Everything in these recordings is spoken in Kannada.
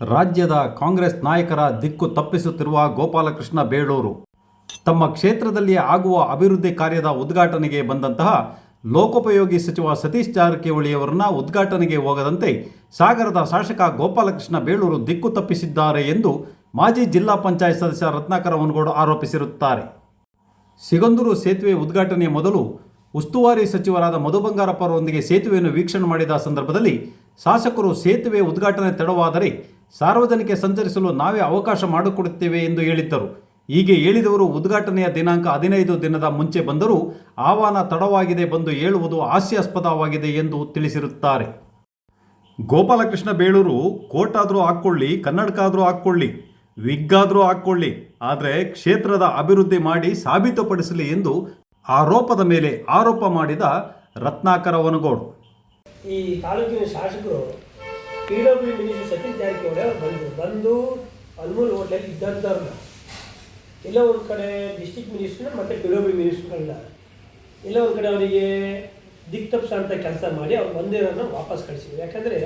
ರಾಜ್ಯದ ಕಾಂಗ್ರೆಸ್ ನಾಯಕರ ದಿಕ್ಕು ತಪ್ಪಿಸುತ್ತಿರುವ ಗೋಪಾಲಕೃಷ್ಣ ಬೇಳೂರು. ತಮ್ಮ ಕ್ಷೇತ್ರದಲ್ಲಿ ಆಗುವ ಅಭಿವೃದ್ಧಿ ಕಾರ್ಯದ ಉದ್ಘಾಟನೆಗೆ ಬಂದಂತಹ ಲೋಕೋಪಯೋಗಿ ಸಚಿವ ಸತೀಶ್ ಜಾರಕಿಹೊಳಿಯವರನ್ನ ಉದ್ಘಾಟನೆಗೆ ಹೋಗದಂತೆ ಸಾಗರದ ಶಾಸಕ ಗೋಪಾಲಕೃಷ್ಣ ಬೇಳೂರು ದಿಕ್ಕು ತಪ್ಪಿಸಿದ್ದಾರೆ ಎಂದು ಮಾಜಿ ಜಿಲ್ಲಾ ಪಂಚಾಯತ್ ಸದಸ್ಯ ರತ್ನಾಕರ ಅವನಗೌಡ ಆರೋಪಿಸಿರುತ್ತಾರೆ. ಸಿಗಂದೂರು ಸೇತುವೆ ಉದ್ಘಾಟನೆಯ ಮೊದಲು ಉಸ್ತುವಾರಿ ಸಚಿವರಾದ ಮಧು ಬಂಗಾರಪ್ಪರೊಂದಿಗೆ ಸೇತುವೆಯನ್ನು ವೀಕ್ಷಣೆ ಮಾಡಿದ ಸಂದರ್ಭದಲ್ಲಿ ಶಾಸಕರು ಸೇತುವೆ ಉದ್ಘಾಟನೆ ತಡವಾದರೆ ಸಾರ್ವಜನಿಕ ಸಂಚರಿಸಲು ನಾವೇ ಅವಕಾಶ ಮಾಡಿಕೊಡುತ್ತೇವೆ ಎಂದು ಹೇಳಿದ್ದರು. ಹೀಗೆ ಹೇಳಿದವರು ಉದ್ಘಾಟನೆಯ ದಿನಾಂಕ ಹದಿನೈದು ದಿನದ ಮುಂಚೆ ಬಂದರೂ ಆಹ್ವಾನ ತಡವಾಗಿದೆ ಬಂದು ಹೇಳುವುದು ಹಾಸ್ಯಾಸ್ಪದವಾಗಿದೆ ಎಂದು ತಿಳಿಸಿರುತ್ತಾರೆ. ಗೋಪಾಲಕೃಷ್ಣ ಬೇಳೂರು ಕೋಟಾದರೂ ಹಾಕ್ಕೊಳ್ಳಿ ಕನ್ನಡಕಾದರೂ ಹಾಕ್ಕೊಳ್ಳಿ, ವಿಗ್ಗಾದರೂ ಹಾಕ್ಕೊಳ್ಳಿ, ಆದರೆ ಕ್ಷೇತ್ರದ ಅಭಿವೃದ್ಧಿ ಮಾಡಿ ಸಾಬೀತುಪಡಿಸಲಿ ಎಂದು ಆರೋಪದ ಮೇಲೆ ಆರೋಪ ಮಾಡಿದ ರತ್ನಾಕರ ವನಗೋಡು. ಈ ತಾಲೂಕಿನ ಶಾಸಕರು P W minister Satish Jarkiholi ಅವರು ಬಂದರು. ಬಂದು ಅಲ್ಮೂರು ಹೋಟ್ಲಲ್ಲಿ ಇದ್ದಂಥವ್ರನ್ನ. ಎಲ್ಲ ಒಂದು ಕಡೆ ಡಿಸ್ಟಿಕ್ ಮಿನಿಸ್ಟ್ರನ್ನ ಮತ್ತು ಪಿ ಡಬ್ಲ್ಯೂ ಮಿನಿಸ್ಟ್ರುಗಳನ್ನ ಎಲ್ಲ ಒಂದು ಕಡೆ ಅವರಿಗೆ ದಿಕ್ ಅಂತ ಕೆಲಸ ಮಾಡಿ ಅವ್ರು ಬಂದಿರೋನ್ನ ವಾಪಸ್ ಕಳಿಸಿದ್ರು. ಯಾಕಂದರೆ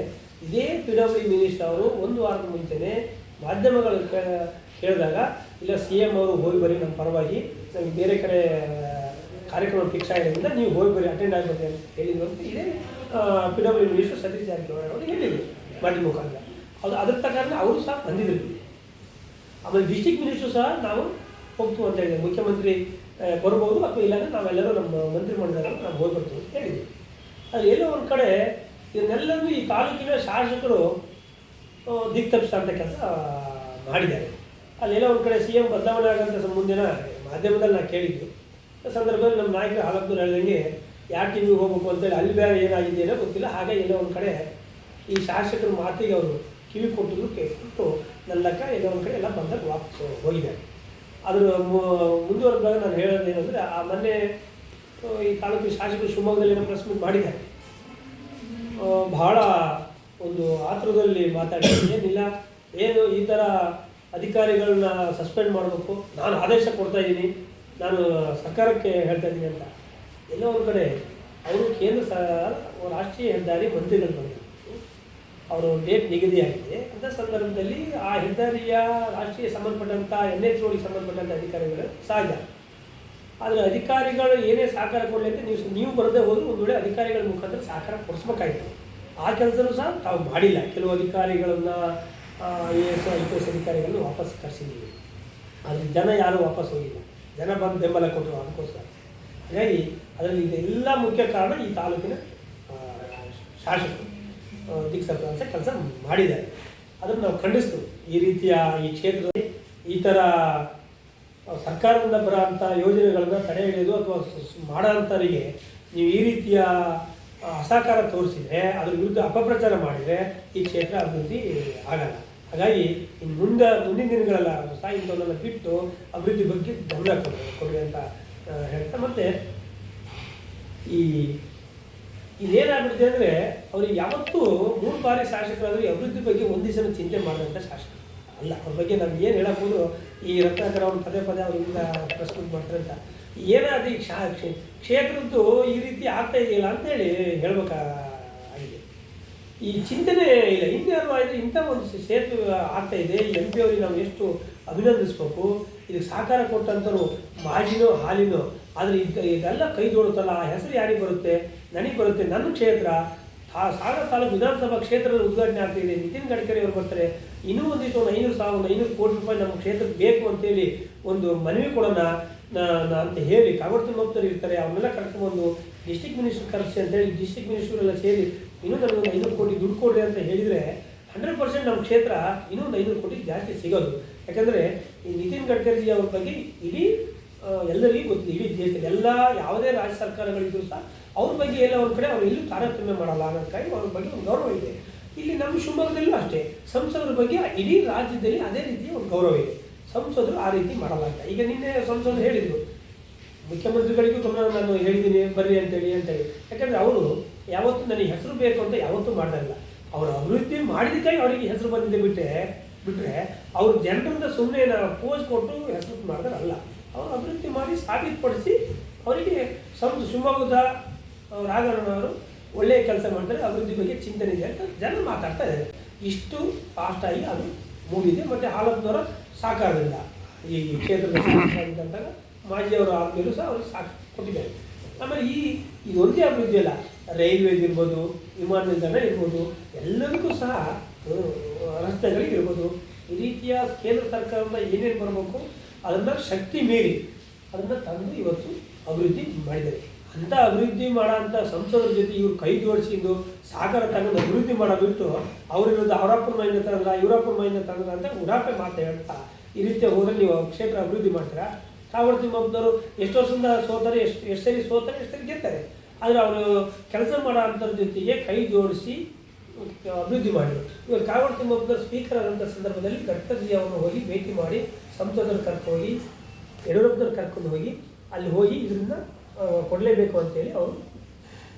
ಇದೇ ಪಿ ಡಬ್ಲ್ಯೂ ಮಿನಿಸ್ಟರ್ ಅವರು ಒಂದು ವಾರದ ಮುಂಚೆನೇ ಮಾಧ್ಯಮಗಳು ಕೇಳಿದಾಗ, ಇಲ್ಲ ಸಿ ಎಂ ಅವರು ಹೋಗಿ ಬರಿ ನಮ್ಮ ಪರವಾಗಿ ನಮಗೆ ಬೇರೆ ಕಡೆ ಕಾರ್ಯಕ್ರಮ ಫಿಕ್ಸ್ ಆಗಿರೋದ್ರಿಂದ ನೀವು ಹೋಗಿ ಬರಿ ಅಟೆಂಡ್ ಆಗಬೇಕು ಅಂತ ಹೇಳಿದ್ರು ಅಂತ ಇದೇ P W minister Satish Jarkiholi ಅವರು ಹೇಳಿದರು. ಮಾಧ್ಯಮ ಮುಖಾಂತರ. ಅದು ಅದ್ರ ಪ್ರಕಾರ ಅವರು ಸಹ ಬಂದಿದ್ರು ಆಮೇಲೆ ಡಿಸ್ಟಿಕ್ ಮಿನಿಸ್ಟ್ರು ಸಹ ನಾವು ಹೋಗ್ತು ಅಂತ ಹೇಳಿದೆ ಮುಖ್ಯಮಂತ್ರಿ ಬರ್ಬೋದು ಅಥವಾ ಇಲ್ಲಾಂದ್ರೆ ನಾವೆಲ್ಲರೂ ನಮ್ಮ ಮಂತ್ರಿ ಮಂಡಲ ನಾವು ಹೋಗಿ ಬರ್ತೀವಿ ಅಂತ ಹೇಳಿದ್ವಿ. ಅದು ಎಲ್ಲೋ ಒಂದು ಕಡೆ ಇದನ್ನೆಲ್ಲರೂ ಈ ತಾಲೂಕಿನ ಶಾಸಕರು ಅಂತ ಕೆಲಸ ಮಾಡಿದ್ದಾರೆ. ಅಲ್ಲೆಲ್ಲೋ ಒಂದು ಕಡೆ ಸಿ ಎಂ ಬದಲಾವಣೆ ಆಗೋಂಥ ಮುಂದಿನ ಮಾಧ್ಯಮದಲ್ಲಿ ನಾನು ಕೇಳಿದ್ದು. ಸಂದರ್ಭದಲ್ಲಿ ನಮ್ಮ ನಾಯಕರು ಹಾಲಬ್ದುಲ್ ಹೇಳ್ದಂಗೆ ಯಾವ ಟಿವಿಗೆ ಹೋಗ್ಬೇಕು ಅಂತೇಳಿ ಅಲ್ಲಿ ಬೇರೆ ಏನಾಗಿದೆ ಏನೋ ಗೊತ್ತಿಲ್ಲ. ಹಾಗೆ ಎಲ್ಲೋ ಒಂದು ಕಡೆ ಈ ಶಾಸಕರ ಮಾತಿಗೆ ಅವರು ಕಿವಿ ಕೊಟ್ಟಿದ್ರು ನನ್ನ ಲೆಕ್ಕ ಎಲ್ಲೋ ಒಂದು ಕಡೆ ಎಲ್ಲ ಬಂದಾಗ ವಾಪಸ್ ಹೋಗಿದ್ದಾರೆ ಅದ್ರ ಮುಂದುವರೆದಾಗ ನಾನು ಹೇಳೋದೇನೆಂದರೆ, ಆ ಮೊನ್ನೆ ಈ ತಾಲೂಕಿನ ಶಾಸಕರು ಶಿವಮೊಗ್ಗದಲ್ಲಿ ಏನೋ ಪ್ರೆಸ್ ಮೀಟ್ ಮಾಡಿದ್ದಾರೆ. ಬಹಳ ಒಂದು ಆತುರದಲ್ಲಿ ಮಾತಾಡಿ ಏನಿಲ್ಲ, ಏನು ಈ ಥರ ಅಧಿಕಾರಿಗಳನ್ನ ಸಸ್ಪೆಂಡ್ ಮಾಡಬೇಕು. ನಾನು ಆದೇಶ ಕೊಡ್ತಾ ಇದ್ದೀನಿ. ನಾನು ಸರ್ಕಾರಕ್ಕೆ ಹೇಳ್ತಾ ಇದ್ದೀನಿ ಅಂತ. ಎಲ್ಲೋ ಒಂದು ಕಡೆ ಅವರು ಕೇಂದ್ರ ಸ ರಾಷ್ಟ್ರೀಯ ಹೆದ್ದಾರಿ ಮಂತ್ರಿಗಳು ಬಂದರು ಅವರು ಡೇಟ್ ನಿಗದಿಯಾಗಿದೆ. ಅಂತ ಸಂದರ್ಭದಲ್ಲಿ ಆ ಹೆದ್ದಾರಿಯ ರಾಷ್ಟ್ರೀಯ ಸಂಬಂಧಪಟ್ಟಂಥ ಎನ್ ಎಚ್ ರೋಡಿಗೆ ಸಂಬಂಧಪಟ್ಟಂಥ ಅಧಿಕಾರಿಗಳು ಸಹಜ ಆದರೆ ಅಧಿಕಾರಿಗಳು ಏನೇ ಸಹಕಾರ ಕೊಡಲಿ ಅಂತ ನೀವು ನೀವು ಬರದೇ ಹೋದ್ರೆ ಒಂದು ವೇಳೆ ಅಧಿಕಾರಿಗಳ ಮುಖಾಂತರ ಸಹಕಾರ ಕೊಡಿಸ್ಬೇಕಾಯ್ತು. ಆ ಕೆಲಸನೂ ಸಹ ತಾವು ಮಾಡಿಲ್ಲ. ಕೆಲವು ಅಧಿಕಾರಿಗಳನ್ನ I A S I P S ಅಧಿಕಾರಿಗಳನ್ನು ವಾಪಸ್ ಕರೆಸಿದ್ದೀವಿ ಆದರೆ ಜನ ಯಾರೂ ವಾಪಸ್ ಹೋಗಿಲ್ಲ. ಜನ ಬಂದು ಬೆಂಬಲ ಕೊಟ್ಟರು ಅದಕ್ಕೋಸ್ಕರ. ಹಾಗಾಗಿ ಅದರಲ್ಲಿ ಇದೆಲ್ಲ ಮುಖ್ಯ ಕಾರಣ ಈ ತಾಲೂಕಿನ ಶಾಸಕರು. ಆ, ದಿಕ್ ಅಂತ ಕೆಲಸ ಮಾಡಿದ್ದಾರೆ. ಅದನ್ನು ನಾವು ಖಂಡಿಸ್ತೀವಿ. ಈ ರೀತಿಯ ಈ ಕ್ಷೇತ್ರದಲ್ಲಿ ಈ ಥರ ಸರ್ಕಾರದಿಂದ ಬರೋಂಥ ಯೋಜನೆಗಳನ್ನು ತಡೆ ಹಿಡಿಯೋದು ಅಥವಾ ಮಾಡೋಂಥವರಿಗೆ ನೀವು ಈ ರೀತಿಯ ಅಸಹಕಾರ ತೋರಿಸಿದರೆ ಅದ್ರ ವಿರುದ್ಧ ಅಪಪ್ರಚಾರ ಮಾಡಿದರೆ ಈ ಕ್ಷೇತ್ರ ಅಭಿವೃದ್ಧಿ ಆಗಲ್ಲ. ಹಾಗಾಗಿ ಇನ್ನು ಮುಂದೆ ಮುಂದಿನ ದಿನಗಳೆಲ್ಲ ಸಹ ಇಂಥವನ್ನೆಲ್ಲ ಬಿಟ್ಟು ಅಭಿವೃದ್ಧಿ ಬಗ್ಗೆ ಗಮನ ಕೊಡಿ ಕೊಡಿ ಅಂತ ಹೇಳ್ತಾ ಮತ್ತು ಈ ಇದೇನಾಗ್ಬಿಟ್ಟಿದೆ ಅಂದರೆ ಅವ್ರಿಗೆ ಯಾವತ್ತೂ ಮೂರು ಬಾರಿ ಶಾಸಕರಾದರೂ ಅಭಿವೃದ್ಧಿ ಬಗ್ಗೆ ಒಂದು ದಿವಸ ಚಿಂತೆ ಮಾಡಿದಂಥ ಶಾಸಕ ಅಲ್ಲ, ಅವ್ರ ಬಗ್ಗೆ ನಾವು ಏನು ಹೇಳಬಹುದು ಈ ರತ್ನಾಕರ ಅವ್ರು ಪದೇ ಪದೇ ಅವರಿಂದ ಪ್ರಸ್ತುತ ಮಾಡ್ತಾರೆ ಅಂತ ಏನಾದ್ರು ಈ ಶಾ ಕ್ಷೇ- ಕ್ಷೇತ್ರದ್ದು ಈ ರೀತಿ ಆಗ್ತಾ ಇದೆಯಲ್ಲ ಅಂತೇಳಿ ಹೇಳಬೇಕಾಗಿದೆ ಈ ಚಿಂತನೆ ಇಲ್ಲ. ಹಿಂದೆ ಆದರೆ ಇಂಥ ಒಂದು ಸೇತುವೆ ಆಗ್ತಾ ಇದೆ. ಎಂ ಪಿ ಅವ್ರಿಗೆ ನಾವು ಎಷ್ಟು ಅಭಿನಂದಿಸ್ಬೇಕು? ಇದಕ್ಕೆ ಸಹಕಾರ ಕೊಟ್ಟಂಥವ್ರು ಮಾಜಿನೋ ಹಾಲಿನೋ, ಆದರೆ ಇದು ಇದೆಲ್ಲ ಕೈ ಜೋಡುತ್ತಲ್ಲ, ಆ ಹೆಸರು ಯಾರಿಗೆ ಬರುತ್ತೆ? ನನಗೆ ಬರುತ್ತೆ, ನನ್ನ ಕ್ಷೇತ್ರ. ಆ ಸಾಗರ ತಾಲೂಕು ವಿಧಾನಸಭಾ ಕ್ಷೇತ್ರದ ಉದ್ಘಾಟನೆ ಆಗ್ತಿದೆ ನಿತಿನ್ ಗಡ್ಕರಿ ಅವರು ಬರ್ತಾರೆ. ಇನ್ನೂ ಒಂದಿಷ್ಟು ಒಂದು ಐನೂರು ಸಾವಿರ, ಒಂದು ಐನೂರು ಕೋಟಿ ರೂಪಾಯಿ ನಮ್ಮ ಕ್ಷೇತ್ರಕ್ಕೆ ಬೇಕು ಅಂತೇಳಿ ಒಂದು ಮನವಿ ಕೊಡೋಣ ಅಂತ ಹೇಳಿ ಕಾಗಡ ತಿಮ್ಮಪ್ಪರು ಇರ್ತಾರೆ. ಅವನ್ನೆಲ್ಲ ಕರ್ಕೊಂಡ್ಬಂದು ಡಿಸ್ಟಿಕ್ ಮಿನಿಸ್ಟರ್ ಕರೆಸಿ ಅಂತೇಳಿ ಡಿಸ್ಟಿಕ್ ಮಿನಿಸ್ಟರ್ ಸೇರಿ ಇನ್ನೂ ಒಂದು ಐನೂರು ಕೋಟಿ ದುಡ್ಡು ಕೊಡ್ರಿ ಅಂತ ಹೇಳಿದರೆ ಹಂಡ್ರೆಡ್ ಪರ್ಸೆಂಟ್ ನಮ್ಮ ಕ್ಷೇತ್ರ ಇನ್ನೂ ಒಂದು ಐನೂರು ಕೋಟಿ ಜಾಸ್ತಿ ಸಿಗೋದು. ಯಾಕಂದರೆ ಈ ನಿತಿನ್ ಗಡ್ಕರಿ ಅವ್ರ ಬಗ್ಗೆ ಇಡೀ ಎಲ್ಲರಿಗೂ ಗೊತ್ತಿದೆ ಇಡೀ ದೇಶದಲ್ಲಿ ಎಲ್ಲ, ಯಾವುದೇ ರಾಜ್ಯ ಸರ್ಕಾರಗಳಿದ್ರು ಸಹ ಅವ್ರ ಬಗ್ಗೆ ಎಲ್ಲ ಅವ್ರ ಕಡೆ ಅವ್ರು ಎಲ್ಲೂ ತಾರತಮ್ಯ ಮಾಡಲ್ಲ ಅನ್ನೋದಕ್ಕಾಗಿ ಅವ್ರ ಬಗ್ಗೆ ಒಂದು ಗೌರವ ಇದೆ. ಇಲ್ಲಿ ನಮ್ಮ ಶಿವಮೊಗ್ಗದಲ್ಲೂ ಅಷ್ಟೇ, ಸಂಸದರ ಬಗ್ಗೆ ಇಡೀ ರಾಜ್ಯದಲ್ಲಿ ಅದೇ ರೀತಿಯ ಒಂದು ಗೌರವ ಇದೆ. ಸಂಸದರು ಆ ರೀತಿ ಮಾಡಲ್ಲ ಅಂತ. ಈಗ ನಿನ್ನೆ ಸಂಸದರು ಹೇಳಿದರು, ಮುಖ್ಯಮಂತ್ರಿಗಳಿಗೂ ಗಮನ ನಾನು ಹೇಳಿದ್ದೀನಿ, ಬರ್ರಿ ಅಂತೇಳಿ ಅಂತೇಳಿ. ಯಾಕಂದರೆ ಅವರು ಯಾವತ್ತೂ ನನಗೆ ಹೆಸರು ಬೇಕು ಅಂತ ಯಾವತ್ತೂ ಮಾಡಲಿಲ್ಲ ಅವರು ಅಭಿವೃದ್ಧಿ ಮಾಡಿದಕ್ಕಾಗಿ ಅವರಿಗೆ ಹೆಸರು ಬಂದಿದೆ ಬಿಟ್ಟರೆ ಬಿಟ್ಟರೆ ಅವರು ಜನರಿಂದ ಸುಮ್ಮನೆ ಪೋಸ್ ಕೊಟ್ಟು ಹೆಸರು ಮಾಡಿದಾರಲ್ಲ ಅವರು ಅಭಿವೃದ್ಧಿ ಮಾಡಿ ಸಾಬೀತುಪಡಿಸಿ ಅವರಿಗೆ ಸಂಸ್ ಶಿವಮೊಗ್ಗದ ರಾಘವಣ್ಣವರು ಒಳ್ಳೆಯ ಕೆಲಸ ಮಾಡ್ತಾರೆ, ಅಭಿವೃದ್ಧಿ ಬಗ್ಗೆ ಚಿಂತನೆ ಇದೆ ಅಂತ ಜನ ಮಾತಾಡ್ತಾ ಇದ್ದಾರೆ. ಇಷ್ಟು ಫಾಸ್ಟಾಗಿ ಅದು ಮುಗಿದೆ ಮತ್ತು ಹಾಲಪ್ಪನವರ ಸಾಕಾರದಿಂದ ಈ ಕ್ಷೇತ್ರದ ಶಾಸಕರಾಗಿದ್ದಂತಹ ಮಾಜಿಯವರು ಆದ್ಮೇಲೂ ಸಹ ಅವ್ರಿಗೆ ಸಾಕು ಕೊಟ್ಟಿದ್ದಾರೆ. ಆಮೇಲೆ ಈ, ಇದೊಂದೇ ಅಭಿವೃದ್ಧಿ ಅಲ್ಲ. ರೈಲ್ವೇದು ಇರ್ಬೋದು, ವಿಮಾನ ನಿಲ್ದಾಣ ಇರ್ಬೋದು, ಎಲ್ಲದಕ್ಕೂ ಸಹ ರಸ್ತೆಗಳಿಗೆ ಇರ್ಬೋದು ಈ ರೀತಿಯ ಕೇಂದ್ರ ಸರ್ಕಾರದಿಂದ ಏನೇನು ಬರಬೇಕು? ಅದನ್ನು ಶಕ್ತಿ ಮೀರಿ ಅದನ್ನು ತಂದು ಇವತ್ತು ಅಭಿವೃದ್ಧಿ ಮಾಡಿದ್ದಾರೆ. ಅಂಥ ಅಭಿವೃದ್ಧಿ ಮಾಡೋ ಅಂಥ ಸಂಸದರ ಜೊತೆ ಇವರು ಕೈ ಜೋಡಿಸಿದ್ದು, ಸಾಗರ ತಂಗದ ಅಭಿವೃದ್ಧಿ ಮಾಡೋ ಬಿಟ್ಟು ಅವರಿರೋದು ಅವರಪ್ಪನ ಮೈನ ತಂದ್ರ ಇವರಪ್ಪನ ಮೈನ ತಂದ್ರ ಅಂತ ಉಡಾಪೆ ಮಾತು ಹೇಳ್ತಾ, ಈ ರೀತಿ ಹೋದ್ರೆ ನೀವು ಕ್ಷೇತ್ರ ಅಭಿವೃದ್ಧಿ ಮಾಡ್ತೀರಾ? ಕಾವಡ ತಿಮ್ಮಪ್ಪನವರು ಎಷ್ಟು ವರ್ಷದಿಂದ ಸೋತಾರೆ, ಎಷ್ಟು ಎಷ್ಟು ಸರಿ ಸೋತಾರೆ, ಎಷ್ಟು ಸರಿ ಗೆಲ್ತಾರೆ ಆದರೆ ಅವರು ಕೆಲಸ ಮಾಡೋ ಅಂಥದ್ರ ಜೊತೆಗೆ ಕೈ ಜೋಡಿಸಿ ಅಭಿವೃದ್ಧಿ ಮಾಡಿದರು ಇವರು ಕಾಗೋಡು ತಿಮ್ಮಪ್ಪನವರು ಸ್ಪೀಕರ್ ಆದಂಥ ಸಂದರ್ಭದಲ್ಲಿ ಗಡ್ಕರ್ಜಿ ಅವರನ್ನು ಹೋಗಿ ಭೇಟಿ ಮಾಡಿ ಸಂಸದರು ಕರ್ಕೊಂಡು ಹೋಗಿ ಯಡಿಯೂರಪ್ಪನವ್ರು ಕರ್ಕೊಂಡು ಹೋಗಿ ಅಲ್ಲಿ ಹೋಗಿ ಇದನ್ನು ಕೊಡಲೇಬೇಕು ಅಂತೇಳಿ ಅವರು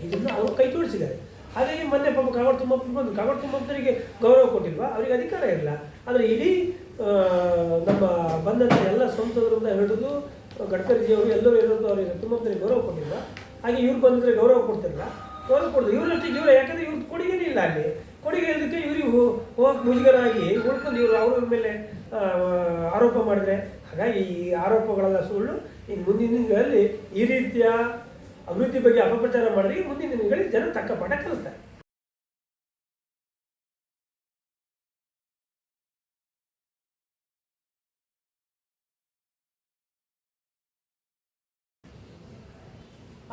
ಇದನ್ನು ಅವರು ಕೈ ಜೋಡಿಸಿದ್ದಾರೆ ಹಾಗಾಗಿ ಮೊನ್ನೆ ಪಾಪ ಕಾಗೋಡು ತಿಮ್ಮಪ್ಪ ಬಂದು ಕಾಗೋಡು ತಿಮ್ಮಪ್ಪನವರಿಗೆ ಗೌರವ ಕೊಟ್ಟಿಲ್ವಾ? ಅವರಿಗೆ ಅಧಿಕಾರ ಇರಲ್ಲ ಆದರೆ ಇಡೀ ನಮ್ಮ ಬಂದಂಥ ಎಲ್ಲ ಸಂಸದರಿಂದ ಹಿಡಿದು ಗಡ್ಕರ್ಜಿಯವರು ಎಲ್ಲರೂ ಇರೋದು ಅವರಿಗೆ ತಿಮ್ಮಪ್ಪನಿಗೆ ಗೌರವ ಕೊಟ್ಟಿಲ್ವಾ? ಹಾಗೆ ಇವ್ರು ಬಂದಿದ್ರೆ ಗೌರವ ಕೊಡ್ತಿರಲ್ಲ ಗೌರವ ಕೊಡೋದು. ಇವರಷ್ಟಿಗೆ ಇವರು ಯಾಕಂದ್ರೆ ಇವ್ರದ್ದು ಕೊಡುಗೆನೇ ಇಲ್ಲ ಅಲ್ಲಿ. ಕೊಡುಗೆ ಇದಕ್ಕೆ ಇವ್ರಿಗೆ ಹೋಗಕ್ಕೆ ಮುಜುಗರಾಗಿ ಉಳ್ಕೊಂಡು ಇವರು ಅವ್ರ ಮೇಲೆ ಆರೋಪ ಮಾಡಿದ್ರೆ, ಹಾಗಾಗಿ ಈ ಆರೋಪಗಳೆಲ್ಲ ಸುಳ್ಳು. ಇನ್ನು ಮುಂದಿನ ದಿನಗಳಲ್ಲಿ ಈ ರೀತಿಯ ಅಭಿವೃದ್ಧಿ ಬಗ್ಗೆ ಅಪಪ್ರಚಾರ ಮಾಡಿದ್ರೆ ಮುಂದಿನ ದಿನಗಳಲ್ಲಿ ಜನ ತಕ್ಕ ಪಾಠ ಕಲಿಸ್ತಾರೆ.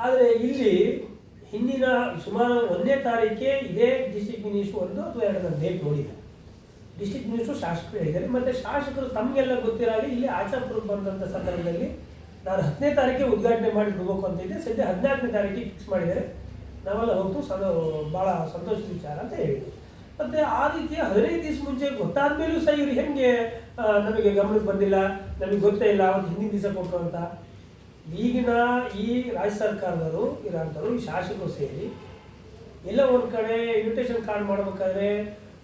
ಆದರೆ ಇಲ್ಲಿ ಹಿಂದಿನ ಸುಮಾರು ಒಂದನೇ ತಾರೀಕೆ ಇದೇ ಡಿಸ್ಟ್ರಿಕ್ಟ್ ಮಿನಿಸ್ಟ್ರು ಒಂದು ಅಥವಾ ಎರಡು ನಾನು ಡೇಟ್ ನೋಡಿದೆ. ಡಿಸ್ಟ್ರಿಕ್ಟ್ ಮಿನಿಸ್ಟ್ರು ಶಾಸಕರು ಹೇಳಿದ್ದಾರೆ. ಮತ್ತು ಶಾಸಕರು ತಮಗೆಲ್ಲ ಗೊತ್ತಿರೋ ಹಾಗೆ ಇಲ್ಲಿ ಆಚಾಪುರಕ್ಕೆ ಬಂದಂಥ ಸಂದರ್ಭದಲ್ಲಿ ನಾನು ಹತ್ತನೇ ತಾರೀಕಿಗೆ ಉದ್ಘಾಟನೆ ಮಾಡಿ ಬಿಡ್ಬೇಕು ಅಂತ ಇದ್ದೆ. ಸದ್ಯ ಹದಿನಾಲ್ಕನೇ ತಾರೀಕಿಗೆ ಫಿಕ್ಸ್ ಮಾಡಿದ್ದಾರೆ. ನಾವೆಲ್ಲ ಹೋಗ್ತು ಸದ ಭಾಳ ಸಂತೋಷದ ವಿಚಾರ ಅಂತ ಹೇಳಿದರು. ಮತ್ತು ಆ ರೀತಿ ಹದಿನೈದು ದಿವಸ ಮುಂಚೆ ಗೊತ್ತಾದ ಮೇಲೂ ಸಹ ಇವರು ಹೆಂಗೆ ನಮಗೆ ಗಮನಕ್ಕೆ ಬಂದಿಲ್ಲ, ನಮಗೆ ಗೊತ್ತೇ ಇಲ್ಲ, ಅವತ್ತು ಹಿಂದಿನ ದಿವಸ ಕೊಟ್ಟರು ಅಂತ. ಈಗಿನ ಈ ರಾಜ್ಯ ಸರ್ಕಾರದವರು ಇರೋಂಥವ್ರು ಈ ಶಾಸಕರು ಸೇರಿ ಎಲ್ಲ ಒಂದು ಕಡೆ ಇನ್ವಿಟೇಷನ್ ಕಾರ್ಡ್ ಮಾಡಬೇಕಾದ್ರೆ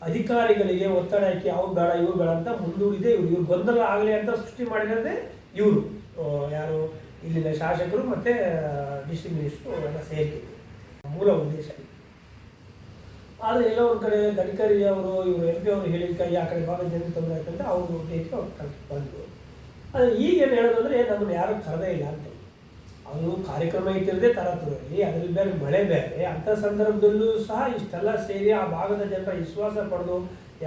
ಅಧಿಕಾರಿಗಳಿಗೆ ಒತ್ತಡ ಹಾಕಿ, ಅವ್ರು ಬೇಡ, ಇವ್ರು ಬೇಡ ಅಂತ ಮುಂದೂಡಿದೆ ಇವರು. ಇವ್ರು ಗೊಂದಲ ಆಗಲಿ ಅಂತ ಸೃಷ್ಟಿ ಮಾಡಿರೋದೇ ಇವರು. ಯಾರು? ಇಲ್ಲಿನ ಶಾಸಕರು ಮತ್ತು ಡಿಸ್ಟ್ರಿಕ್ಟ್ ಮಿನಿಸ್ಟ್ರು ಎಲ್ಲ ಸೇರಿ. ಮೂಲ ಉದ್ದೇಶ. ಆದರೆ ಎಲ್ಲ ಒಂದು ಕಡೆ ಗಡ್ಕರಿ ಅವರು, ಇವರು ಎಂ ಪಿ ಅವರು ಹೇಳಿದ್ದಕ್ಕಾಗಿ ಆ ಕಡೆ ಭಾಳ ಜನರಿಗೆ ತೊಂದರೆ ಆಯ್ತಂದ್ರೆ ಅವರು ಅವ್ರು ಬಂದರು. ಆದರೆ ಈಗೇನು ಹೇಳೋದು ಅಂದರೆ ನಮ್ಮನ್ನು ಯಾರೂ ಕರೆದೇ ಇಲ್ಲ ಅಂತ. ಅವರು ಕಾರ್ಯಕ್ರಮ ಇಟ್ಟಿರದೆ ತರತುರಲ್ಲಿ ಅದ್ರಲ್ಲಿ ಬೇರೆ ಮಳೆ ಬೇರೆ. ಅಂಥ ಸಂದರ್ಭದಲ್ಲೂ ಸಹ ಇಷ್ಟೆಲ್ಲ ಸೇರಿ ಆ ಭಾಗದ ಜನರ ವಿಶ್ವಾಸ ಪಡೆದು,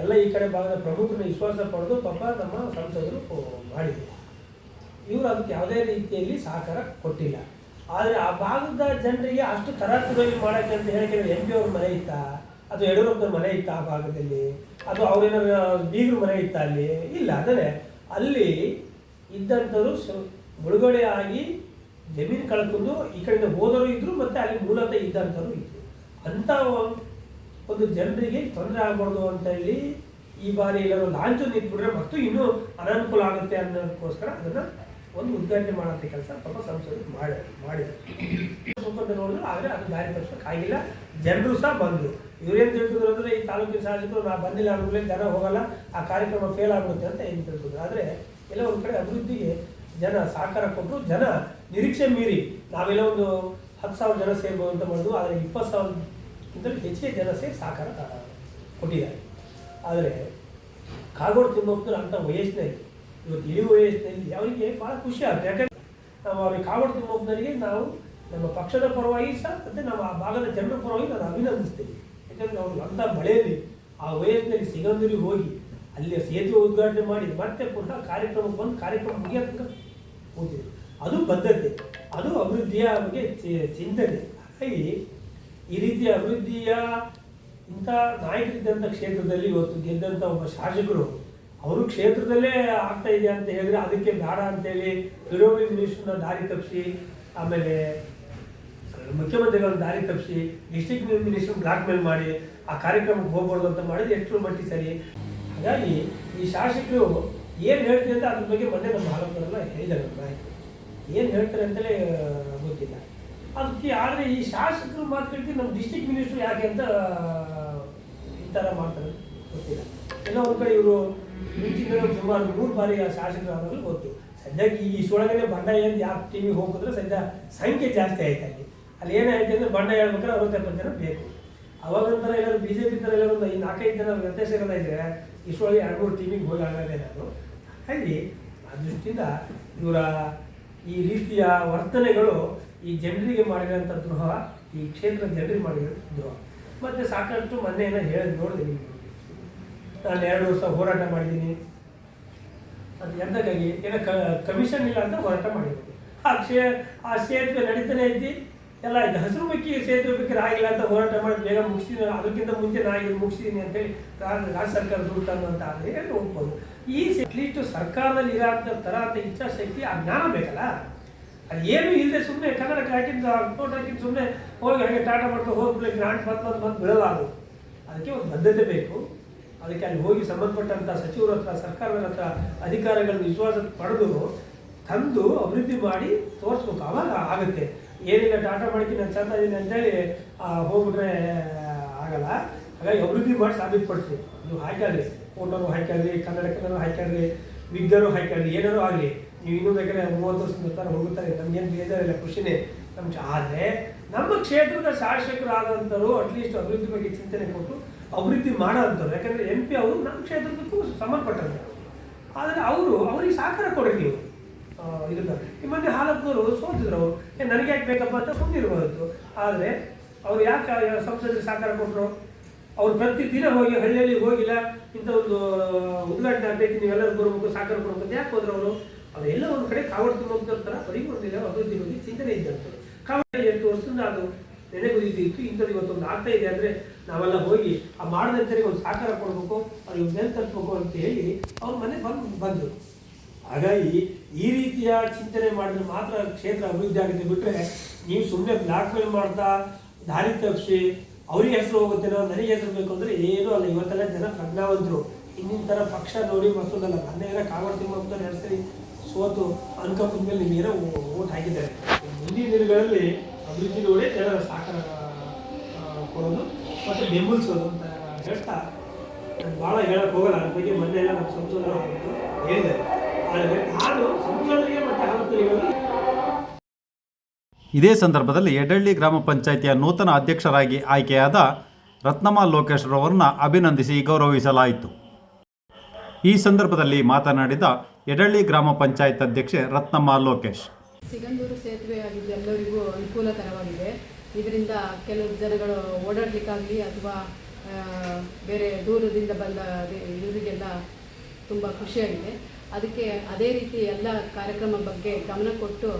ಎಲ್ಲ ಈ ಕಡೆ ಭಾಗದ ಪ್ರಮುಖರನ್ನ ವಿಶ್ವಾಸ ಪಡೆದು ಪಾಪ ನಮ್ಮ ಸಂಸದರು ಮಾಡಿದರು. ಇವರು ಅದಕ್ಕೆ ಯಾವುದೇ ರೀತಿಯಲ್ಲಿ ಸಹಕಾರ ಕೊಟ್ಟಿಲ್ಲ. ಆದರೆ ಆ ಭಾಗದ ಜನರಿಗೆ ಅಷ್ಟು ತರಾತುರಲ್ಲಿ ಮಾಡೋಕ್ಕೆ ಅಂತ ಹೇಳಿದ್ರೆ ಎಂ ಪಿ ಅವ್ರ ಮನೆ ಇತ್ತಾ ಅದು ಯಡಿಯೂರಪ್ಪನ ಮನೆ ಇತ್ತ ಆ ಭಾಗದಲ್ಲಿ ಅದು ಅವ್ರೇನಾದ್ರು ಬೀಗರು ಮನೆ ಇತ್ತ ಅಲ್ಲಿ? ಇಲ್ಲ ಅಂದರೆ ಅಲ್ಲಿ ಇದ್ದಂಥವ್ರು ಮುಳುಗಡೆ ಆಗಿ ಜಮೀನು ಕಳ್ಕೊಂಡು ಈ ಕಡೆಯಿಂದ ಹೋದವರು ಇದ್ರು ಮತ್ತೆ ಅಲ್ಲಿ ಮೂಲತಃ ಇದ್ದಂಥವ್ರು ಇದ್ರು. ಅಂಥ ಒಂದು ಜನರಿಗೆ ತೊಂದರೆ ಆಗಬಾರ್ದು ಅಂತ ಹೇಳಿ ಈ ಬಾರಿ ಎಲ್ಲರೂ ಲಾಂಚು ನಿಂತ್ಬಿಟ್ರೆ ಮತ್ತು ಇನ್ನೂ ಅನಾನುಕೂಲ ಆಗುತ್ತೆ ಅನ್ನೋದಕ್ಕೋಸ್ಕರ ಅದನ್ನು ಒಂದು ಉದ್ಘಾಟನೆ ಮಾಡೋಂಥ ಕೆಲಸ ಪಾಪ ಸಂಸದರು ಮಾಡಿ, ಮಾಡಿದ್ರು. ಸ್ವಲ್ಪ ನೋಡಿದ್ರು, ಆದರೆ ಅದು ದಾರಿ ತಪ್ಪಿಸೋಕ್ಕಾಗಿಲ್ಲ. ಜನರು ಸಹ ಬಂದರು. ಇವ್ರೇನು ತಿಳ್ಕೊಂಡ್ರು ಅಂದರೆ ಈ ತಾಲೂಕಿನ ಶಾಸಕರು, ನಾ ಬಂದಿಲ್ಲ ಅಂದಮೇಲೆ ಜನ ಹೋಗಲ್ಲ, ಆ ಕಾರ್ಯಕ್ರಮ ಫೇಲ್ ಆಗುತ್ತೆ ಅಂತ ಏನು ತಿಳ್ಕೊಂಡ್ರು ಆದರೆ ಎಲ್ಲ ಒಂದು ಕಡೆ ಅಭಿವೃದ್ಧಿಗೆ ಜನ ಸಹಕಾರ ಕೊಟ್ಟರು, ಜನ ನಿರೀಕ್ಷೆ ಮೀರಿ ನಾವೆಲ್ಲ ಒಂದು ಹತ್ತು ಸಾವಿರ ಜನ ಸೇರ್ಬೋದು ಅಂತ ಮಾಡಿದ್ವು ಆದರೆ ಇಪ್ಪತ್ತು ಸಾವಿರಕ್ಕಿಂತಲೂ ಹೆಚ್ಚಿಗೆ ಜನ ಸೇರಿ ಸಾಕಾರ ಕೊಟ್ಟಿದ್ದಾರೆ. ಆದರೆ ಕಾಗೋಡು ತಿಮ್ಮಪ್ಪನ ಅಂಥ ವಯಸ್ಸಿನಲ್ಲಿ, ಇವತ್ತು ಇಳಿ ವಯಸ್ಸಿನಲ್ಲಿ ಅವರಿಗೆ ಭಾಳ ಖುಷಿ ಆಗುತ್ತೆ. ಯಾಕಂದರೆ ನಾವು ಅವ್ರಿಗೆ ಕಾಗೋಡು ತಿಮ್ಮಪ್ಪನವರಿಗೆ ನಾವು ನಮ್ಮ ಪಕ್ಷದ ಪರವಾಗಿ ಸಹ, ಮತ್ತು ನಮ್ಮ ಆ ಭಾಗದ ಜನರ ಪರವಾಗಿ ನಾನು ಅಭಿನಂದಿಸ್ತೀನಿ. ಯಾಕಂದರೆ ಅವರು ಅಂಥ ಮಳೆಯಲ್ಲಿ ಆ ವಯಸ್ಸಿನಲ್ಲಿ ಸಿಗಂದೂರಿಗೆ ಹೋಗಿ ಅಲ್ಲಿ ಸೇತುವೆ ಉದ್ಘಾಟನೆ ಮಾಡಿ ಮತ್ತೆ ಪುನಃ ಕಾರ್ಯಕ್ರಮಕ್ಕೆ ಬಂದು ಕಾರ್ಯಕ್ರಮ ಮುಗಿಯೋ ತನಕ ಕೂತಿದ್ರು. ಅದು ಬದ್ಧತೆ ಅದು ಅಭಿವೃದ್ಧಿಯ ಬಗ್ಗೆ ಚಿಂತನೆ. ಹಾಗಾಗಿ ಈ ರೀತಿ ಅಭಿವೃದ್ಧಿಯ ಇಂಥ ನಾಯಕರಿದ್ದಂಥ ಕ್ಷೇತ್ರದಲ್ಲಿ ಇವತ್ತು ಗೆದ್ದಂಥ ಒಬ್ಬ ಶಾಸಕರು, ಅವರು ಕ್ಷೇತ್ರದಲ್ಲೇ ಆಗ್ತಾ ಇದೆ ಅಂತ ಹೇಳಿದ್ರೆ ಅದಕ್ಕೆ ಬೇಡ ಅಂತೇಳಿ ವಿರೋಧಿ ಮಿನಿಸ್ಟರ್ನ ದಾರಿ ತಪ್ಪಿಸಿ, ಆಮೇಲೆ ಮುಖ್ಯಮಂತ್ರಿಗಳನ್ನ ದಾರಿ ತಪ್ಪಿಸಿ ಡಿಸ್ಟ್ರಿಕ್ಟ್ ಮಿನಿಸ್ಟರ್ ಬ್ಲಾಕ್ ಮೇಲ್ ಮಾಡಿ, ಆ ಕಾರ್ಯಕ್ರಮಕ್ಕೆ ಹೋಗ್ಬಾರ್ದು ಅಂತ ಮಾಡಿದ್ರೆ ಎಷ್ಟು ಮಟ್ಟಿ ಸರಿ? ಹಾಗಾಗಿ ಈ ಶಾಸಕರು ಏನು ಹೇಳ್ತೀವಿ ಅಂತ ಅದ್ರ ಬಗ್ಗೆ ಮೊನ್ನೆ ನಮ್ಮ ಹಾಲಪ್ಪರೆಲ್ಲ ಹೇಳಿದ್ದಾರೆ ಏನು ಹೇಳ್ತಾರೆ ಅಂತಲೇ ಗೊತ್ತಿಲ್ಲ. ಅದಕ್ಕೆ ಆದರೆ ಈ ಶಾಸಕರು ಮಾತಾಡ್ತೀವಿ ನಮ್ಮ ಡಿಸ್ಟ್ರಿಕ್ಟ್ ಮಿನಿಸ್ಟರ್ ಯಾಕೆ ಅಂತ ಈ ಥರ ಮಾಡ್ತಾರೆ, ಗೊತ್ತಿಲ್ಲ. ಎಲ್ಲ ಒಂದು ಕಡೆ ಇವರು ಮೀಟಿಂಗ್ ಸುಮಾರು ಮೂರು ಬಾರಿ ಆ ಆದ್ರೂ ಗೊತ್ತು. ಸದ್ಯಕ್ಕೆ ಈ ಸೊಳಗನೆ ಬಂಡಾಯ ಯಾವ ಟೀಮಿಗೆ ಹೋಗಿದ್ರೆ ಸದ್ಯ ಸಂಖ್ಯೆ ಜಾಸ್ತಿ ಆಯ್ತು ಅಲ್ಲಿ. ಅಲ್ಲಿ ಏನಾಯ್ತು ಅಂದರೆ ಬಂಡಾಯ ಹೇಳ್ಬೇಕಾದ್ರೆ ಅರವತ್ತೆಪ್ಪತ್ತು ಜನ ಬೇಕು. ಅವಾಗಂತರ ಎಲ್ಲರೂ ಬಿ ಜೆ ಪಿ ಥರ ಎಲ್ಲ ಒಂದು ನಾಲ್ಕೈದು ಜನ ವ್ಯತ್ಯಾಸ ಇರೋದಾದ್ರೆ ಇಷ್ಟೊಳಗೆ ಎರಡು ಮೂರು ಟೀಮಿಗೆ ಹೋಗಿ ಆಗೋದೇ ನಾನು ಹಾಗಾಗಿ ಆ ದೃಷ್ಟಿಯಿಂದ ಇವರ ಈ ರೀತಿಯ ವರ್ತನೆಗಳು ಈ ಜನರಿಗೆ ಮಾಡಿದಂಥ ದ್ರೋಹ, ಈ ಕ್ಷೇತ್ರದ ಜನರಿಗೆ ಮಾಡಿರೋ ದ್ರೋಹ. ಮತ್ತು ಸಾಕಷ್ಟು ಮೊನ್ನೆ ಏನೋ ಹೇಳಿ ನೋಡಿದೆ ನಾನು ಎರಡು ವರ್ಷ ಹೋರಾಟ ಮಾಡಿದ್ದೀನಿ. ಅದು ಎಂತಕ್ಕಾಗಿ? ಏನೋ ಕಮಿಷನ್ ಇಲ್ಲ ಅಂತ ಹೋರಾಟ ಮಾಡಿದ್ದೀನಿ. ಆ ಕ್ಷೇ, ಆ ಸೇತುವೆ ನಡೀತಾನೆ ಇದ್ದಿ. ಎಲ್ಲ ಇದು ಹಸಿರು ಮಕ್ಕಿ ಸೇತುವೆ ಬೇಕಾದ್ರೆ ಆಗಿಲ್ಲ ಅಂತ ಹೋರಾಟ ಮಾಡಿ ಬೇಗ ಮುಗಿಸಿದ್ದೀನಿ ಅದಕ್ಕಿಂತ ಮುಂಚೆ ನಾ ಇದು ಮುಗಿಸಿದ್ದೀನಿ ಅಂತೇಳಿ ರಾಜ್ಯ ಸರ್ಕಾರ ದುಡ್ಡು ಅಂತ ಆದರೆ ಹೇಳಿ ಹೋಗ್ಬೋದು. ಈ ಅಟ್ಲೀಸ್ಟ್ ಸರ್ಕಾರದಲ್ಲಿ ಇರೋ ಥರ ಅಂತ ಇಚ್ಛಾಶಕ್ತಿ, ಆ ಜ್ಞಾನ ಬೇಕಲ್ಲ? ಅದು ಏನು ಇಲ್ಲದೆ ಸುಮ್ಮನೆ ಕನ್ನಡಕ್ಕೆ ಹಾಕಿದ್ದು ಅಕೌಂಟ್ ಹಾಕಿದ್ದು ಸುಮ್ಮನೆ ಹೋಗಿ ಹಾಗೆ ಟಾಟಾ ಮಾಡ್ಕೊಂಡು ಹೋಗ್ಬಿಟ್ಟು ಗ್ರಾಂಟ್ ಬಂದು ಮತ್ತೆ ಬಿಡೋಲ್ಲ ಅದು ಅದಕ್ಕೆ ಒಂದು ಬದ್ಧತೆ ಬೇಕು. ಅದಕ್ಕೆ ಅಲ್ಲಿ ಹೋಗಿ ಸಂಬಂಧಪಟ್ಟಂಥ ಸಚಿವರ ಹತ್ರ, ಸರ್ಕಾರದ ಹತ್ರ ಅಧಿಕಾರಿಗಳನ್ನ ವಿಶ್ವಾಸ ಪಡೆದು ತಂದು ಅಭಿವೃದ್ಧಿ ಮಾಡಿ ತೋರಿಸ್ಬೇಕು. ಆವಾಗ ಆಗುತ್ತೆ. ಏನಿಲ್ಲ, ಟಾಟಾ ಮಾಡ್ಕಿ ನಾನು ಚಂದ ಇದೀನಿ ಅಂತೇಳಿ ಹೋಗ್ಬಿಟ್ರೆ ಆಗಲ್ಲ. ಹಾಗಾಗಿ ಅಭಿವೃದ್ಧಿ ಮಾಡಿ ಸಾಬೀತುಪಡಿಸಿ ನೀವು ಹಾಕ್ಯಾಡ್ರಿ ಫೋಟೋನು ಹಾಕ್ಯಾಡ್ರಿ ಕನ್ನಡ ಕನ್ನಡ ಹಾಕ್ಯಾಡ್ರಿ ವಿದ್ಯಾರು ಹಾಕ್ಯಾಡ್ರಿ ಏನಾರು ಆಗಲಿ, ನೀವು ಇನ್ನೂ ಬೇಕಾದ್ರೆ ಮೂವತ್ತು ವರ್ಷದ ಬರ್ತಾರೆ ಹೋಗುತ್ತಾರೆ. ನಮ್ಗೇನು ಬೇಜಾರಿಲ್ಲ, ಖುಷಿನೇ. ನಮ್ಗೆ ಆದರೆ ನಮ್ಮ ಕ್ಷೇತ್ರದ ಶಾಸಕರಾದಂಥವ್ರು ಅಟ್ಲೀಸ್ಟ್ ಅಭಿವೃದ್ಧಿ ಬಗ್ಗೆ ಚಿಂತನೆ ಕೊಟ್ಟು ಅಭಿವೃದ್ಧಿ ಮಾಡೋಂಥವ್ರು ಯಾಕಂದರೆ ಎಂ ಪಿ ಅವರು ನಮ್ಮ ಕ್ಷೇತ್ರದಕ್ಕೂ ಸಂಬಂಧಪಟ್ಟಂಥವ್ರು ಆದರೆ ಅವರು, ಅವರಿಗೆ ಸಹಕಾರ ಕೊಡ್ರಿ ನೀವು. ಇದನ್ನ ಈ ಮೊನ್ನೆ ಹಾಲಪ್ಪನವರು ಸೋತಿದ್ರು. ಅವರು ನನಗೆ ಯಾಕೆ ಬೇಕಪ್ಪ ಅಂತ ಸುಮ್ಮನಿರ್ಬೋದು ಆದರೆ ಅವ್ರು ಯಾಕೆ ಸಂಸದರಿಗೆ ಸಹಕಾರ ಕೊಟ್ಟರು ಅವ್ರು ಪ್ರತಿ ದಿನ ಹೋಗಿ ಹಳ್ಳಿಯಲ್ಲಿ ಹೋಗಿಲ್ಲ. ಇಂಥ ಒಂದು ಉದ್ಘಾಟನೆ ಆಗ್ಬೇಕು, ನೀವೆಲ್ಲರೂ ಬರಬೇಕು ಸಹಕಾರ ಕೊಡ್ಬೇಕು ಅಂತ ಯಾಕೆ ಹೋದ್ರು ಅವರು? ಅದೆಲ್ಲ ಒಂದು ಕಡೆ ಕಾವಡು ಅವರಿಗೆ ಒಂದಿಲ್ಲ, ಅಭಿವೃದ್ಧಿ ಬಗ್ಗೆ ಚಿಂತನೆ ಇದ್ದಂಥದ್ದು ಕಾವಡಿ ಎಂಟು ವರ್ಷದಿಂದ ಅದು ನೆನೆಗುದಿದ್ದು ಇಂಥದ್ದು ಇವತ್ತೊಂದು ಆಗ್ತಾ ಇದೆ ಅಂದರೆ ನಾವೆಲ್ಲ ಹೋಗಿ ಆ ಮಾಡಿದಂಥರಿಗೆ ಒಂದು ಸಹಕಾರ ಕೊಡಬೇಕು, ಅವ್ರಿಗೆ ಬೆಲೆ ತಲುಪಬೇಕು ಅಂತ ಹೇಳಿ ಅವ್ರ ಮನೆ ಬಂದು ಬಂದರು. ಹಾಗಾಗಿ ಈ ರೀತಿಯ ಚಿಂತನೆ ಮಾಡಿದ್ರೆ ಮಾತ್ರ ಕ್ಷೇತ್ರ ಅಭಿವೃದ್ಧಿ ಆಗುತ್ತೆ. ಬಿಟ್ಟರೆ ನೀವು ಸುಮ್ಮನೆ ಬ್ಲಾಕ್ ಮಾಡ್ತಾ ದಾರಿ ತಪ್ಪಿಸಿ ಅವ್ರಿಗೆ ಹೆಸರು ಹೋಗುತ್ತೇನೋ ನನಗೆ ಹೆಸರು ಬೇಕು ಅಂದರೆ ಏನೂ ಅಲ್ಲ. ಇವತ್ತೆಲ್ಲ ಜನ ಪ್ರಜ್ಞಾವಂತರು. ಹಿಂದಿನ ಥರ ಪಕ್ಷ ನೋಡಿ ಮತ್ತೊಂದಲ್ಲ. ನನ್ನ ಏನೋ ಕಾವಡ್ ಮತ್ತು ಎರಡು ಸೋತು ಅನ್ಕೊಂಬಂದ ಮೇಲೆ ನಿಮಗೇನೋ ಓಟ್ ಹಾಕಿದ್ದಾರೆ. ಮುಂದಿನ ದಿನಗಳಲ್ಲಿ ಅಭಿವೃದ್ಧಿ ನೋಡಿ ಜನರ ಸಾಕಾರ ಕೊಡೋದು ಮತ್ತು ಬೆಂಬಲಿಸೋದು ಅಂತ ಹೇಳ್ತಾ ನಾನು ಭಾಳ ಹೇಳಕ್ಕೆ ಹೋಗಲ್ಲ. ಅದ್ರ ಬಗ್ಗೆ ಮೊನ್ನೆ ಎಲ್ಲ ನಮ್ಮ ಸಂಸದರು ಹೇಳಿದ್ದಾರೆ. ಇದೇ ಸಂದರ್ಭದಲ್ಲಿ ಎಡಳ್ಳಿ ಗ್ರಾಮ ಪಂಚಾಯಿತಿಯ ನೂತನ ಅಧ್ಯಕ್ಷರಾಗಿ ಆಯ್ಕೆಯಾದ ರತ್ನಮ್ಮ ಲೋಕೇಶ್ ರವರನ್ನ ಅಭಿನಂದಿಸಿ ಗೌರವಿಸಲಾಯಿತು. ಈ ಸಂದರ್ಭದಲ್ಲಿ ಮಾತನಾಡಿದ ಎಡಳ್ಳಿ ಗ್ರಾಮ ಪಂಚಾಯತ್ ಅಧ್ಯಕ್ಷೆ ರತ್ನಮ್ಮ ಲೋಕೇಶ್. ಸಿಗಂದೂರು ಸೇತುವೆ ಆಗಿದ್ದು ಎಲ್ಲರಿಗೂ ಅನುಕೂಲಕರವಾಗಿದೆ ಇದರಿಂದ ಕೆಲವು ಜನಗಳು ಓಡಾಡಲಿಕ್ಕಾಗಲಿ ಅಥವಾ ಬೇರೆ ದೂರದಿಂದ ಬಂದ ಇವರಿಗೆಲ್ಲ ತುಂಬ ಖುಷಿಯಾಗಿದೆ. ಅದಕ್ಕೆ ಅದೇ ರೀತಿ ಎಲ್ಲ ಕಾರ್ಯಕ್ರಮ ಬಗ್ಗೆ ಗಮನ ಕೊಟ್ಟು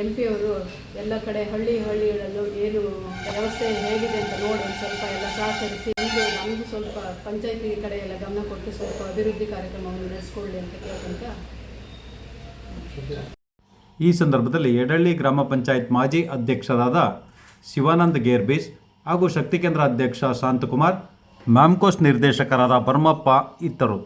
ಎಂ ಪಿ ಅವರು ಎಲ್ಲ ಕಡೆ ಹಳ್ಳಿ ಹಳ್ಳಿಗಳಲ್ಲೂ ಏನು ವ್ಯವಸ್ಥೆ ಹೇಗಿದೆ ಅಂತ ನೋಡಿ ಸ್ವಲ್ಪ ಎಲ್ಲ ಸಹಕರಿಸಿ ಇಂದು ನಮಗೆ ಸ್ವಲ್ಪ ಪಂಚಾಯತಿ ಕಡೆ ಎಲ್ಲ ಗಮನ ಕೊಟ್ಟು ಸ್ವಲ್ಪ ಅಭಿವೃದ್ಧಿ ಕಾರ್ಯಕ್ರಮವನ್ನು ನಡೆಸ್ಕೊಳ್ಳಿ ಅಂತ ಕೇಳ್ಕೊಂತ ಈ ಸಂದರ್ಭದಲ್ಲಿ ಎಡಳ್ಳಿ ಗ್ರಾಮ ಪಂಚಾಯತ್ ಮಾಜಿ ಅಧ್ಯಕ್ಷರಾದ ಶಿವಾನಂದ್ ಗೇರ್ಬೀಸ್ ಹಾಗೂ ಶಕ್ತಿ ಕೇಂದ್ರ ಅಧ್ಯಕ್ಷ ಶಾಂತಕುಮಾರ್, ಮ್ಯಾಮ್ಕೋಸ್ ನಿರ್ದೇಶಕರಾದ ಬರ್ಮಪ್ಪ ಇದ್ದರು